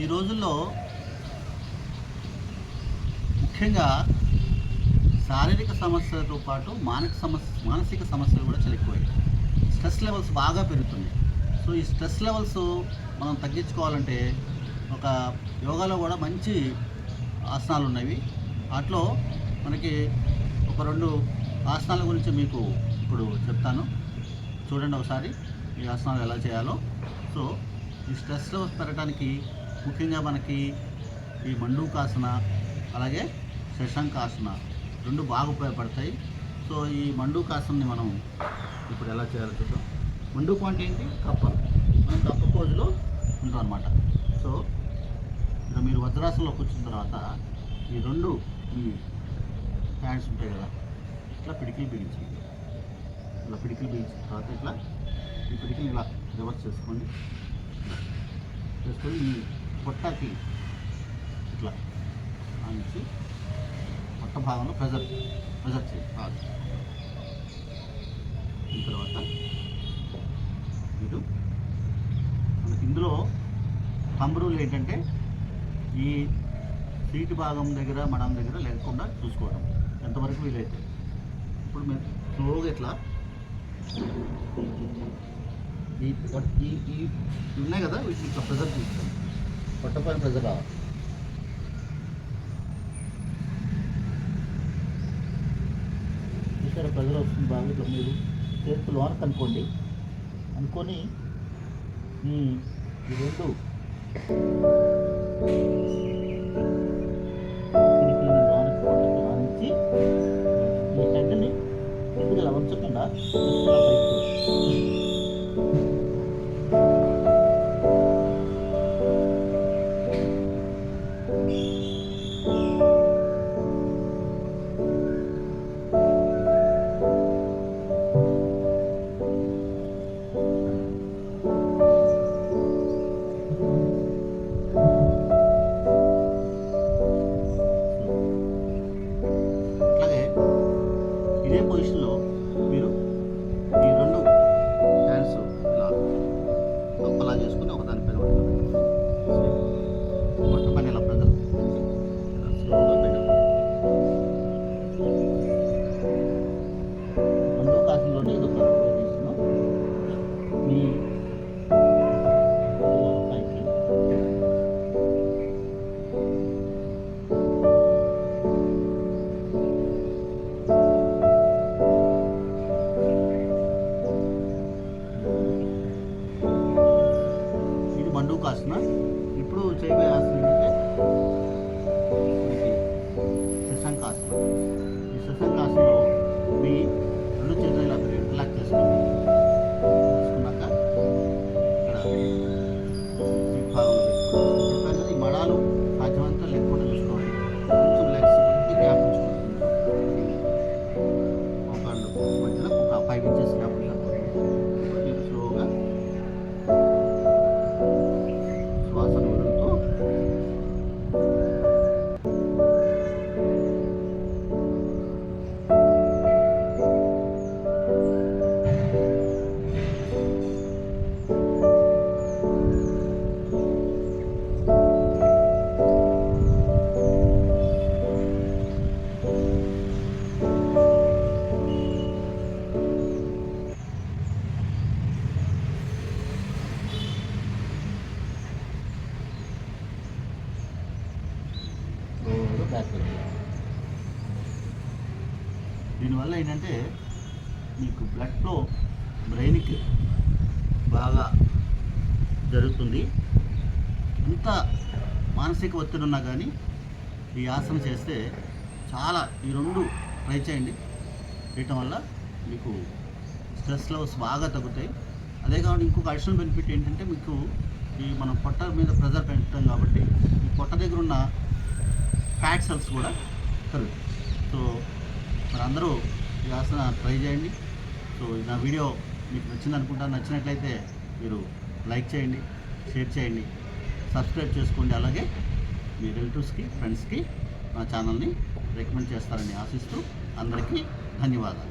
ఈ రోజుల్లో ముఖ్యంగా శారీరక సమస్యలతో పాటు మానసిక సమస్య మానసిక సమస్యలు కూడా చాలా ఎక్కువయ్యాయి. స్ట్రెస్ లెవెల్స్ బాగా పెరుగుతున్నాయి. సో ఈ స్ట్రెస్ లెవెల్స్ మనం తగ్గించుకోవాలంటే ఒక యోగాలో కూడా మంచి ఆసనాలు ఉన్నవి. వాటిలో మనకి ఒక రెండు ఆసనాల గురించి మీకు ఇప్పుడు చెప్తాను. చూడండి ఒకసారి ఈ ఆసనాలు ఎలా చేయాలో. సో ఈ స్ట్రెస్ లెవెల్స్ పెరగడానికి ముఖ్యంగా మనకి ఈ మండూకాసన అలాగే శశాంకాసన రెండు బాగా ఉపయోగపడతాయి. సో ఈ మండూకాసనని మనం ఇప్పుడు ఎలా చేయాలో చూద్దాం. మండూకు అంటే ఏంటి? కప్ప. మనం కప్ప పోజులో ఉంటాం అనమాట సో ఇక్కడ మీరు వజ్రాసనంలో కూర్చున్న తర్వాత ఈ రెండు ఈ హ్యాండ్స్ ఉంటాయి కదా ఇట్లా పిడికిలు బిగించి ఇలా పిడికిలు బిగించిన తర్వాత ఇట్లా ఈ పిడికిని ఇలా రివర్స్ చేసుకోండి. చేసుకొని మీ పొట్టకి ఇట్లా ఆనించి పొట్ట భాగంలో ప్రెజర్ ప్రెజర్ చేయండి బాగా. ఈ తర్వాత మీరు ఇందులో ఇందులో రూల్ ఏంటంటే ఈ సీటు భాగం దగ్గర మడం దగ్గర లేకుండా చూసుకోవడం. ఎంతవరకు వీలైతే. ఇప్పుడు మీరు స్లోగా ఇట్లా ఈ ఈ ఉన్నాయి కదా వీటిని ఇట్లా ప్రెజర్ తీసుకోండి పొట్ట పైన ప్రెజర్ రావాలి. ఇక్కడ ప్రజలు వస్తుంది బాగా మీరు చేతులు లోనకు అనుకోండి అనుకొని ఈ రెండు ఈ హెడ్ని కొద్దిగా వంచకుండా పైకి depois de. ఇప్పుడు చేయబోయే ఆసనం స్లోగా దీనివల్ల ఏంటంటే మీకు బ్లడ్ ఫ్లో బ్రెయిన్కి బాగా జరుగుతుంది. ఎంత మానసిక ఒత్తిడి ఉన్నా కానీ ఈ ఆసనం చేస్తే చాలా ఈ రెండు ట్రై చేయండి. చేయటం వల్ల మీకు స్ట్రెస్ లెవెల్స్ బాగా తగ్గుతాయి. అదే కాకుండా ఇంకొక అడిషనల్ బెనిఫిట్ ఏంటంటే మీకు ఈ మనం పొట్ట మీద ప్రెజర్ పెంచుతాం కాబట్టి ఈ పొట్ట దగ్గర ఉన్న ఫ్యాట్ సెల్స్ కూడా కలుగుతాయి. సో మరి అందరూ ఈ ఆసన ట్రై చేయండి. సో నా వీడియో మీకు నచ్చింది అనుకుంటాను నచ్చినట్లయితే మీరు లైక్ చేయండి షేర్ చేయండి సబ్స్క్రైబ్ చేసుకోండి. అలాగే మీ రిలేటివ్స్కి ఫ్రెండ్స్కి నా ఛానల్ని రికమెండ్ చేస్తారని ఆశిస్తూ అందరికీ ధన్యవాదాలు.